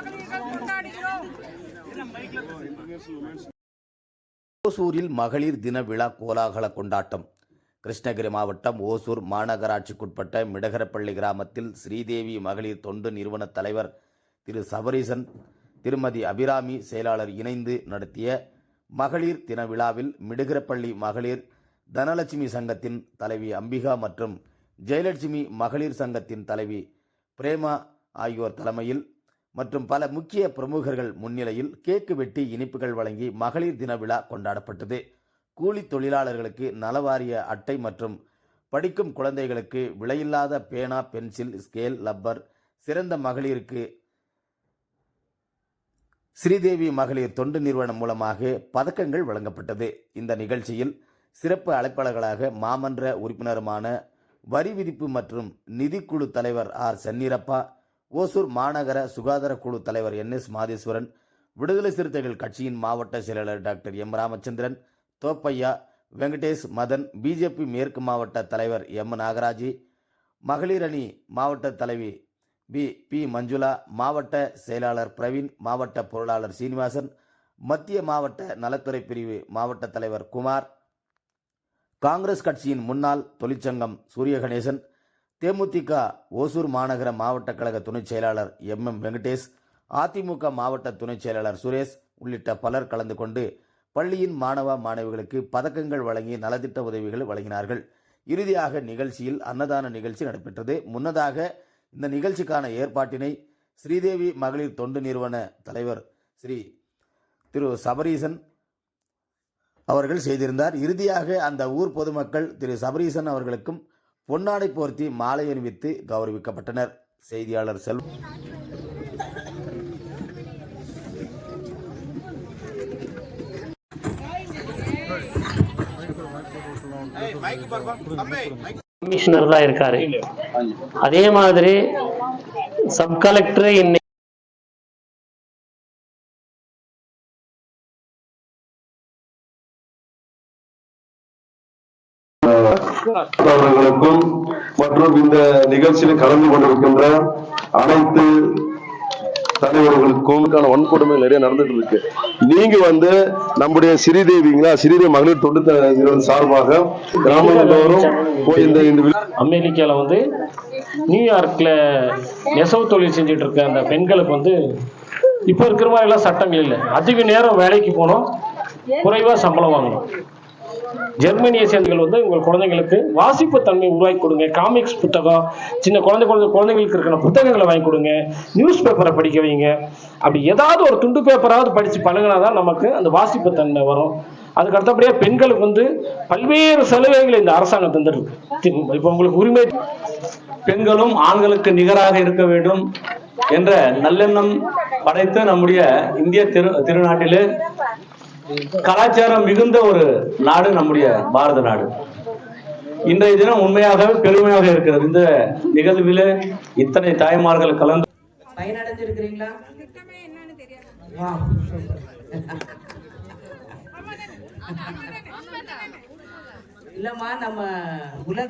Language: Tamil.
மகளிர்கள் கொண்டாடுகிறோம் ஓசூரில் மகளிர் தின விழா கோலாகல கொண்டாட்டம். கிருஷ்ணகிரி மாவட்டம் ஓசூர் மாநகராட்சிக்குட்பட்ட மிடகரப்பள்ளி கிராமத்தில் ஸ்ரீதேவி மகளிர் தொண்டு நிறுவன தலைவர் திரு சபரீசன் திருமதி அபிராமி செயலாளர் இணைந்து நடத்திய மகளிர் தின விழாவில் மிடுகரப்பள்ளி மகளிர் தனலட்சுமி சங்கத்தின் தலைவி அம்பிகா மற்றும் ஜெயலட்சுமி மகளிர் சங்கத்தின் தலைவி பிரேமா ஆகியோர் தலைமையில் மற்றும் பல முக்கிய பிரமுகர்கள் முன்னிலையில் கேக்கு வெட்டி இனிப்புகள் வழங்கி மகளிர் தின விழா கொண்டாடப்பட்டது. கூலி தொழிலாளர்களுக்கு நலவாரிய அட்டை மற்றும் படிக்கும் குழந்தைகளுக்கு விலையில்லாத பேனா பென்சில் ஸ்கேல் லப்பர் சிறந்த மகளிருக்கு ஸ்ரீதேவி மகளிர் தொண்டு நிறுவனம் மூலமாக பதக்கங்கள் வழங்கப்பட்டது. இந்த நிகழ்ச்சியில் சிறப்பு அழைப்பாளர்களாக மாமன்ற உறுப்பினருமான வரி விதிப்பு மற்றும் நிதிக்குழு தலைவர் ஆர் சென்னிரப்பா ஓசூர் மாநகர சுகாதார குழு தலைவர் என் எஸ் மாதேஸ்வரன் விடுதலை சிறுத்தைகள் கட்சியின் மாவட்ட செயலாளர் doctor M Ramachandran Thoppaiah Venkatesh Madhan BJP மேற்கு மாவட்ட தலைவர் எம் நாகராஜி மகளிர் அணி மாவட்ட தலைவி பி பி மஞ்சுளா மாவட்ட செயலாளர் பிரவீன் மாவட்ட பொருளாளர் சீனிவாசன் மத்திய மாவட்ட நலத்துறை பிரிவு மாவட்ட தலைவர் குமார் காங்கிரஸ் கட்சியின் முன்னாள் தொழிற்சங்கம் சூரிய கணேசன் தேமுதிக ஓசூர் மாநகர மாவட்ட கழக துணைச் செயலாளர் எம். எம். வெங்கடேஷ் அதிமுக மாவட்ட துணைச் செயலாளர் சுரேஷ் உள்ளிட்ட பலர் கலந்து கொண்டு பள்ளியின் மாணவ மாணவிகளுக்கு பதக்கங்கள் வழங்கி நலத்திட்ட உதவிகள் வழங்கினார்கள். இறுதியாக நிகழ்ச்சியில் அன்னதான நிகழ்ச்சி நடைபெற்றது. முன்னதாக இந்த நிகழ்ச்சிக்கான ஏற்பாட்டினை ஸ்ரீதேவி மகளிர் தொண்டு நிறுவன தலைவர் ஸ்ரீ திரு. சபரீசன் அவர்கள் செய்திருந்தார். இறுதியாக அந்த ஊர் பொதுமக்கள் திரு. சபரீசன் அவர்களுக்கும் பொன்னாடை போர்த்தி மாலை அணிவித்து கௌரவிக்கப்பட்டனர். செய்தியாளர் செல்வ கமிஷனர் தான் இருக்காரு அதே மாதிரி சப் கலெக்டர் இன்னைக்கு அவர்களுக்கும் மற்றும் இந்த நிகழ்ச்சியில் கலந்து கொண்டிருக்கின்ற அனைத்து தலைவர்களுக்கும் வன்கொடுமை நிறைய நடந்துட்டு இருக்கு. நீங்க வந்து நம்முடைய ஸ்ரீதேவிங்களா ஸ்ரீதேவி மகளிர் தொண்டு சார்பாக கிராமங்கள் தோறும் போய் இந்த அமெரிக்கால வந்து நியூயார்க்ல நெசவு தொழில் செஞ்சுட்டு இருக்க அந்த பெண்களுக்கு வந்து இப்போ இருக்கிற மாதிரி எல்லாம் சட்டங்கள் இல்லை. அதிக நேரம் வேலைக்கு போனோம். குறைவா சம்பளம் வாங்கணும். ஜெர்மனியை சேர்ந்தவர்கள் வந்து உங்கள் குழந்தைங்களுக்கு வாசிப்பு தன்மை உருவாக்கி கொடுங்க. காமிக்ஸ் புத்தகம் சின்ன குழந்தை குழந்தை குழந்தைங்களுக்கு இருக்கிற புத்தகங்களை வாங்கி கொடுங்க. நியூஸ் பேப்பரை படிக்க வைங்க. அப்படி ஏதாவது ஒரு துண்டு பேப்பராவது படித்து பழகினா தான் நமக்கு அந்த வாசிப்பு தன்மை வரும். அதுக்கு அடுத்தபடியாக பெண்களுக்கு வந்து பல்வேறு சலுகைகளை இந்த அரசாங்கம் தந்துருக்கு. இப்போ உங்களுக்கு உரிமை பெண்களும் ஆண்களுக்கு நிகராக இருக்க வேண்டும் என்ற நல்லெண்ணம் படைத்த நம்முடைய இந்திய திரு திருநாட்டிலே கலாச்சாரம் மிகுந்த ஒரு நாடு நம்முடைய பாரத நாடு. இன்றைய தினம் உண்மையாகவே பெருமையாக இருக்கிறது. இந்த நிகழ்விலே இத்தனை தாய்மார்கள் கலந்து பயனடைஞ்சிருக்கிறீங்களா? இல்லம்மா நம்ம உலக